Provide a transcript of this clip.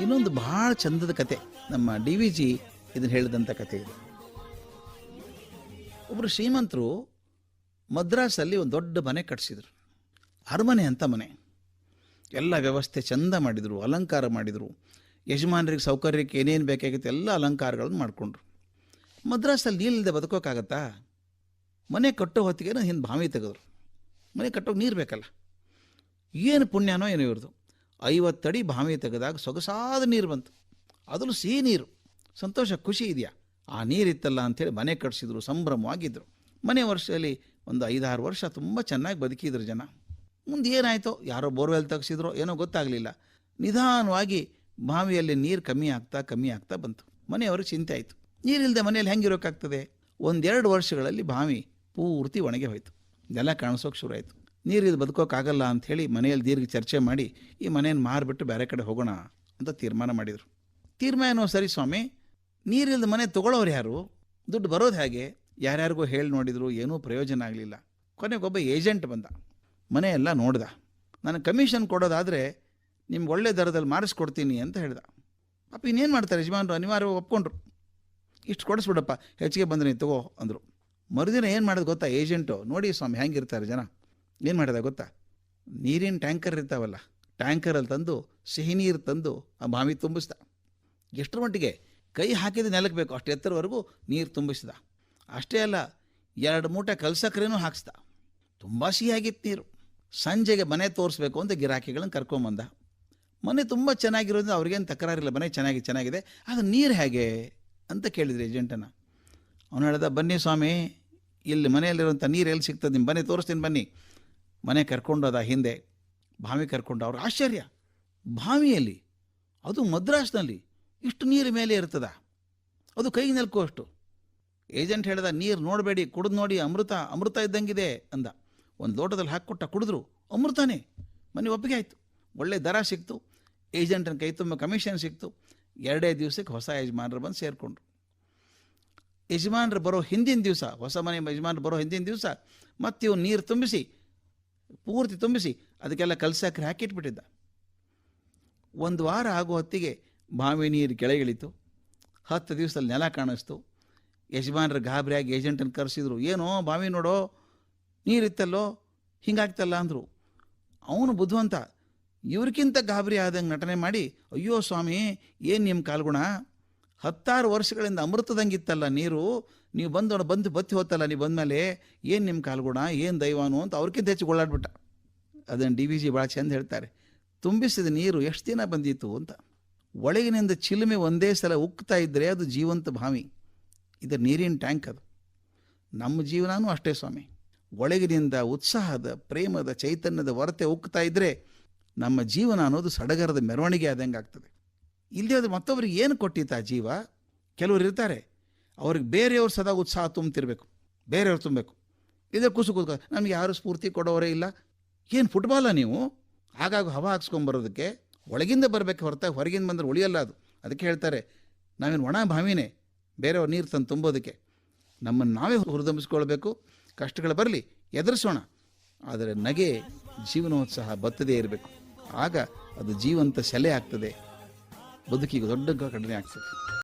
ಇನ್ನೊಂದು ಬಹಳ ಚಂದದ ಕತೆ. ನಮ್ಮ ಡಿ ವಿ ಜಿ ಇದನ್ನು ಹೇಳಿದಂಥ ಕತೆ ಇದು. ಒಬ್ಬರು ಶ್ರೀಮಂತರು ಮದ್ರಾಸಲ್ಲಿ ಒಂದು ದೊಡ್ಡ ಮನೆ ಕಟ್ಟಿಸಿದ್ರು ಅರಮನೆ ಅಂತ ಮನೆ. ಎಲ್ಲ ವ್ಯವಸ್ಥೆ ಚಂದ ಮಾಡಿದರು, ಅಲಂಕಾರ ಮಾಡಿದರು. ಯಜಮಾನರಿಗೆ ಸೌಕರ್ಯಕ್ಕೆ ಏನೇನು ಬೇಕಾಗಿತ್ತು ಎಲ್ಲ ಅಲಂಕಾರಗಳನ್ನು ಮಾಡಿಕೊಂಡ್ರು. ಮದ್ರಾಸಲ್ಲಿ ನೀರಿಲ್ಲದೆ ಬದುಕೋಕ್ಕಾಗತ್ತಾ ಮನೆ ಕಟ್ಟೋ ಹೊತ್ತಿಗೆ ಹಿಂದೆ ಬಾವಿ ತೆಗೆದ್ರು? ಮನೆ ಕಟ್ಟೋಕೆ ನೀರು ಬೇಕಲ್ಲ? ಏನು ಪುಣ್ಯನೋ ಏನೋ ಇವ್ರದ್ದು ಐವತ್ತಡಿ ಬಾವಿ ತೆಗೆದಾಗ ಸೊಗಸಾದ ನೀರು ಬಂತು. ಅದರಲ್ಲೂ ಸಿಹಿ ನೀರು. ಸಂತೋಷ, ಖುಷಿ ಇದೆಯಾ? ಆ ನೀರಿತ್ತಲ್ಲ ಅಂಥೇಳಿ ಮನೆ ಕಟ್ಟಿಸಿದ್ರು ಸಂಭ್ರಮವಾಗಿದ್ದರು ಮನೆ ವರ್ಷದಲ್ಲಿ ಒಂದು ಐದಾರು ವರ್ಷ ತುಂಬ ಚೆನ್ನಾಗಿ ಬದುಕಿದ್ರು ಜನ. ಮುಂದೆ ಏನಾಯಿತೋ? ಯಾರೋ ಬೋರ್ವೆಲ್ ತೆಗೆಸಿದ್ರೋ? ಏನೋ ಗೊತ್ತಾಗಲಿಲ್ಲ. ನಿಧಾನವಾಗಿ ಬಾವಿಯಲ್ಲಿ ನೀರು ಕಮ್ಮಿ ಆಗ್ತಾ ಕಮ್ಮಿ ಆಗ್ತಾ ಬಂತು. ಮನೆಯವ್ರಿಗೆ ಚಿಂತೆ ಆಯಿತು. ನೀರಿಲ್ಲದೆ ಮನೆಯಲ್ಲಿ ಹೆಂಗಿರೋಕ್ಕಾಗ್ತದೆ ಒಂದೆರಡು ವರ್ಷಗಳಲ್ಲಿ ಬಾವಿ ಪೂರ್ತಿ ಒಣಗಿ ಹೋಯಿತು. ಇದೆಲ್ಲ ಕಾಣಿಸೋಕೆ ಶುರು ಆಯಿತು. ನೀರಿದ್ದು ಬದುಕೋಕ್ಕಾಗಲ್ಲ ಅಂಥೇಳಿ ಮನೆಯಲ್ಲಿ ದೀರ್ಘ ಚರ್ಚೆ ಮಾಡಿ ಈ ಮನೆಯನ್ನು ಮಾರಿಬಿಟ್ಟು ಬೇರೆ ಕಡೆ ಹೋಗೋಣ ಅಂತ ತೀರ್ಮಾನ ಮಾಡಿದರು. ತೀರ್ಮಾನ ಸರಿ ಸ್ವಾಮಿ ನೀರಿಲ್ಲದ ಮನೆ ತಗೊಳ್ಳೋರು ಯಾರು? ದುಡ್ಡು ಬರೋದು ಹೇಗೆ? ಯಾರ್ಯಾರಿಗೂ ಹೇಳಿ ನೋಡಿದ್ರು, ಏನೂ ಪ್ರಯೋಜನ ಆಗಲಿಲ್ಲ. ಕೊನೆಗೊಬ್ಬ ಏಜೆಂಟ್ ಬಂದ. ಮನೆಯೆಲ್ಲ ನೋಡ್ದ. ನಾನು ಕಮಿಷನ್ ಕೊಡೋದಾದರೆ ನಿಮ್ಗೆ ಒಳ್ಳೆ ದರದಲ್ಲಿ ಮಾರಿಸ್ಕೊಡ್ತೀನಿ ಅಂತ ಹೇಳ್ದ. ಪಾಪ ಇನ್ನೇನು ಮಾಡ್ತಾರೆ? ಯಜಮಾನರು ಅನಿವಾರ್ಯ ಒಪ್ಕೊಂಡ್ರು. ಇಷ್ಟು ಕೊಡಿಸ್ಬಿಡಪ್ಪ, ಹೆಚ್ಚಿಗೆ ಬಂದ್ರೆ ತಗೋ ಅಂದರು. ಮರುದಿನ ಏನು ಮಾಡೋದು ಗೊತ್ತಾ ಏಜೆಂಟು? ನೋಡಿ ಸ್ವಾಮಿ ಹೆಂಗಿರ್ತಾರೆ ಜನ. ಏನು ಮಾಡಿದೆ ಗೊತ್ತಾ? ನೀರಿನ ಟ್ಯಾಂಕರ್ ಇರ್ತಾವಲ್ಲ, ಟ್ಯಾಂಕರಲ್ಲಿ ತಂದು ಸಿಹಿ ನೀರು ತಂದು ಆ ಬಾವಿ ತುಂಬಿಸ್ದ. ಎಷ್ಟರ ಮಟ್ಟಿಗೆ? ಕೈ ಹಾಕಿದ ನೆಲಕ್ಕೆ ಬೇಕು, ಅಷ್ಟು ಎತ್ತರವರೆಗೂ ನೀರು ತುಂಬಿಸಿದ. ಅಷ್ಟೇ ಅಲ್ಲ, ಎರಡು ಮೂಟೆ ಕಲ್ಸಕ್ರೇನೂ ಹಾಕ್ಸ್ದ. ತುಂಬ ಸಿಹಿಯಾಗಿತ್ತು ನೀರು. ಸಂಜೆಗೆ ಮನೆ ತೋರಿಸ್ಬೇಕು ಅಂತ ಗಿರಾಕಿಗಳನ್ನು ಕರ್ಕೊಂಬಂದ ಮನೆ ತುಂಬ ಚೆನ್ನಾಗಿರೋದ್ರಿಂದ ಅವ್ರಿಗೇನು ತಕರಾರಿಲ್ಲ, ಮನೆ ಚೆನ್ನಾಗಿ, ಚೆನ್ನಾಗಿದೆ. ಅದು ನೀರು ಹೇಗೆ? ಅಂತ ಕೇಳಿದ್ರಿ ಏಜೆಂಟನ್ನು ಅವನು ಹೇಳ್ದ, ಬನ್ನಿ ಸ್ವಾಮಿ, ಇಲ್ಲಿ ಮನೆಯಲ್ಲಿರುವಂಥ ನೀರು ಎಲ್ಲಿ ಸಿಗ್ತದೆ? ನಿಮ್ಮ ಮನೆ ತೋರಿಸ್ತೀನಿ ಬನ್ನಿ. ಮನೆ ಕರ್ಕೊಂಡೋದ ಹಿಂದೆ ಬಾವಿ ಕರ್ಕೊಂಡು ಅವ್ರ ಆಶ್ಚರ್ಯ. ಬಾವಿಯಲ್ಲಿ ಅದು ಮದ್ರಾಸ್ನಲ್ಲಿ, ಇಷ್ಟು ನೀರು ಮೇಲೆ ಇರ್ತದ? ಅದು ಕೈ ನೆಲ್ಕೋ ಅಷ್ಟು. ಏಜೆಂಟ್ ಹೇಳ್ದ, ನೀರು ನೋಡಬೇಡಿ, ಕುಡಿದು ನೋಡಿ, ಅಮೃತ ಅಮೃತ ಇದ್ದಂಗಿದೆ ಅಂದ. ಒಂದು ಲೋಟದಲ್ಲಿ ಹಾಕ್ಕೊಟ್ಟ ಕುಡಿದ್ರು, ಅಮೃತನೇ. ಮನೆ ಒಪ್ಪಿಗೆ ಆಯಿತು. ಒಳ್ಳೆ ದರ ಸಿಕ್ತು. ಏಜೆಂಟನ ಕೈ ತುಂಬ ಕಮಿಷನ್ ಸಿಕ್ತು. ಎರಡೇ ದಿವಸಕ್ಕೆ ಹೊಸ ಯಜಮಾನರು ಬಂದು ಸೇರಿಕೊಂಡ್ರು. ಯಜಮಾನರು ಬರೋ ಹಿಂದಿನ ದಿವಸ, ಹೊಸ ಮನೆ ಯಜಮಾನರು ಬರೋ ಹಿಂದಿನ ದಿವಸ ಮತ್ತೆ ಇವ್ನು ನೀರು ತುಂಬಿಸಿ ಪೂರ್ತಿ ತುಂಬಿಸಿ, ಅದಕ್ಕೆಲ್ಲ ಕಲ್ಸಕ್ರೆ ಹಾಕಿಟ್ಬಿಟ್ಟಿದ್ದ. ಒಂದು ವಾರ ಆಗೋ ಹೊತ್ತಿಗೆ ಬಾವಿ ನೀರು ಕೆಳಗಿಳಿತು. ಹತ್ತು ದಿವಸದಲ್ಲಿ ನೆಲ ಕಾಣಿಸ್ತು. ಯಜಮಾನರು ಗಾಬರಿಯಾಗಿ ಏಜೆಂಟನ್ನು ಕರೆಸಿದ್ರು, ಏನೋ ಬಾವಿ ನೋಡೋ, ನೀರಿತ್ತಲ್ಲೋ, ಹಿಂಗಾಗ್ತಲ್ಲ ಅಂದರು. ಅವನು ಬುದ್ಧಿವಂತ, ಇವ್ರಿಗಿಂತ ಗಾಬರಿ ಆದಂಗೆ ನಟನೆ ಮಾಡಿ, ಅಯ್ಯೋ ಸ್ವಾಮಿ, ಏನು ನಿಮ್ಮ ಕಾಲ್ಗುಣ? ಹತ್ತಾರು ವರ್ಷಗಳಿಂದ ಅಮೃತದಂಗಿತ್ತಲ್ಲ ನೀರು ನೀವು ಬಂದು ಬಂದು ಬತ್ತಿ ಹೋತಲ್ಲ, ನೀವು ಬಂದಮೇಲೆ ಏನು ನಿಮ್ಮ ಕಾಲ್ಗುಣ, ಏನು ದೈವಾನು ಅಂತ ಅವ್ರಿಗಿಂತ ಹೆಚ್ಚು ಗೋಳಾಡ್ಬಿಟ್ಟ ಅದನ್ನು ಡಿ ವಿ ಜಿ ಭಾಳ ಚೆಂದ ಹೇಳ್ತಾರೆ. ತುಂಬಿಸಿದ ನೀರು ಎಷ್ಟು ದಿನ ಬಂದಿತ್ತು ಅಂತ. ಒಳಗಿನಿಂದ ಚಿಲುಮೆ ಒಂದೇ ಸಲ ಉಕ್ತಾ ಇದ್ದರೆ ಅದು ಜೀವಂತ ಭಾವಿ. ಇದು ನೀರಿನ ಟ್ಯಾಂಕ್ ಅದು. ನಮ್ಮ ಜೀವನನೂ ಅಷ್ಟೇ ಸ್ವಾಮಿ. ಒಳಗಿನಿಂದ ಉತ್ಸಾಹದ, ಪ್ರೇಮದ, ಚೈತನ್ಯದ ಹೊರತೆ ಉಕ್ತಾ ಇದ್ದರೆ ನಮ್ಮ ಜೀವನ ಅನ್ನೋದು ಸಡಗರದ ಮೆರವಣಿಗೆ ಆದಂಗೆ ಆಗ್ತದೆ ಇಲ್ಲದೆ ಅದು ಮತ್ತೊಬ್ಬರಿಗೆ ಏನು ಕೊಟ್ಟಿತ್ತು ಜೀವ? ಕೆಲವರು ಇರ್ತಾರೆ. ಅವ್ರಿಗೆ ಬೇರೆಯವ್ರು ಸದಾ ಉತ್ಸಾಹ ತುಂಬ್ತಿರ್ಬೇಕು. ಬೇರೆಯವ್ರು ತುಂಬಬೇಕು. ಇದೇ ಕುಸು ಕುಸ್ಕ ನಮ್ಗೆ ಯಾರು ಸ್ಫೂರ್ತಿ ಕೊಡೋರೇ ಇಲ್ಲ. ಏನು ಫುಟ್ಬಾಲ ನೀವು? ಆಗಾಗ ಹವಾ ಹಾಕ್ಸ್ಕೊಂಬರೋದಕ್ಕೆ ಒಳಗಿಂದ ಬರಬೇಕು ಹೊರತಾಗಿ ಹೊರಗಿಂದ ಬಂದರೆ ಉಳಿಯಲ್ಲ ಅದು. ಅದಕ್ಕೆ ಹೇಳ್ತಾರೆ, ನಾವೇನು ಒಣ ಭಾವಿನೇ, ಬೇರೆಯವ್ರ ನೀರು ತಂದು ತುಂಬೋದಕ್ಕೆ. ನಮ್ಮನ್ನು ನಾವೇ ಹುರಿದುಂಬಿಸ್ಕೊಳ್ಬೇಕು. ಕಷ್ಟಗಳು ಬರಲಿ, ಎದುರಿಸೋಣ. ಆದರೆ ನಗೆ ಜೀವನೋತ್ಸಾಹ ಬತ್ತದೇ ಇರಬೇಕು. ಆಗ ಅದು ಜೀವಂತ ಸೆಲೆ ಆಗ್ತದೆ. ಬದುಕಿಗೆ ದೊಡ್ಡ ಕಡಿಮೆ ಆಗ್ತದೆ.